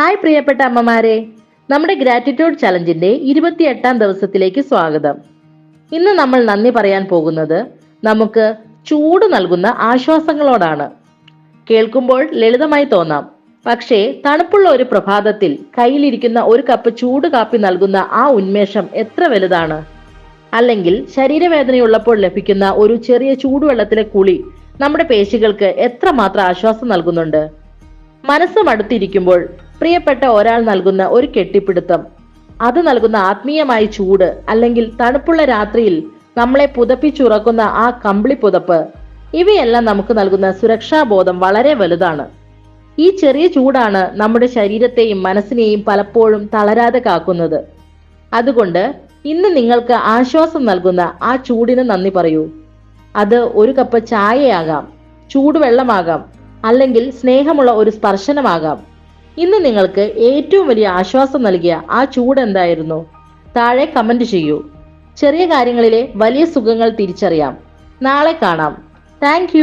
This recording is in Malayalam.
ഹായ് പ്രിയപ്പെട്ട അമ്മമാരെ. നമ്മുടെ ഗ്രാറ്റിറ്റ്യൂഡ് ചലഞ്ചിന്റെ ഇരുപത്തിയെട്ടാം ദിവസത്തിലേക്ക് സ്വാഗതം. ഇന്ന് നമ്മൾ നന്ദി പറയാൻ പോകുന്നത് നമുക്ക് ചൂട് നൽകുന്ന ആശ്വാസങ്ങളോടാണ്. കേൾക്കുമ്പോൾ ലളിതമായി തോന്നാം. പക്ഷേ തണുപ്പുള്ള ഒരു പ്രഭാതത്തിൽ കയ്യിലിരിക്കുന്ന ഒരു കപ്പ് ചൂട് കാപ്പി നൽകുന്ന ആ ഉന്മേഷം എത്ര വലുതാണ്? അല്ലെങ്കിൽ ശരീരവേദനയുള്ളപ്പോൾ ലഭിക്കുന്ന ഒരു ചെറിയ ചൂടുവെള്ളത്തിലെ കുളി നമ്മുടെ പേശികൾക്ക് എത്രമാത്രം ആശ്വാസം നൽകുന്നുണ്ട്? മനസ്സ് മടുത്തിരിക്കുമ്പോൾ പ്രിയപ്പെട്ട ഒരാൾ നൽകുന്ന ഒരു കെട്ടിപ്പിടുത്തം. അത് നൽകുന്ന ആത്മീയമായ ചൂട് അല്ലെങ്കിൽ തണുപ്പുള്ള രാത്രിയിൽ നമ്മളെ പുതപ്പിച്ചുറക്കുന്ന ആ കമ്പിളി പുതപ്പ് ഇവയെല്ലാം നമുക്ക് നൽകുന്ന സുരക്ഷാബോധം വളരെ വലുതാണ്. ഈ ചെറിയ ചൂടാണ് നമ്മുടെ ശരീരത്തെയും മനസ്സിനെയും പലപ്പോഴും തളരാതെ കാക്കുന്നത്. അതുകൊണ്ട് ഇന്ന് നിങ്ങൾക്ക് ആശ്വാസം നൽകുന്ന ആ ചൂടിന് നന്ദി പറയൂ. അത് ഒരു കപ്പ് ചായയാകാം ചൂടുവെള്ളമാകാം അല്ലെങ്കിൽ സ്നേഹമുള്ള ഒരു സ്പർശനമാകാം. ഇന്ന് നിങ്ങൾക്ക് ഏറ്റവും വലിയ ആശ്വാസം നൽകിയ ആ ചൂട് എന്തായിരുന്നു? താഴെ കമന്റ് ചെയ്യൂ. ചെറിയ കാര്യങ്ങളിലെ വലിയ സുഖങ്ങൾ തിരിച്ചറിയാം. നാളെ കാണാം. താങ്ക്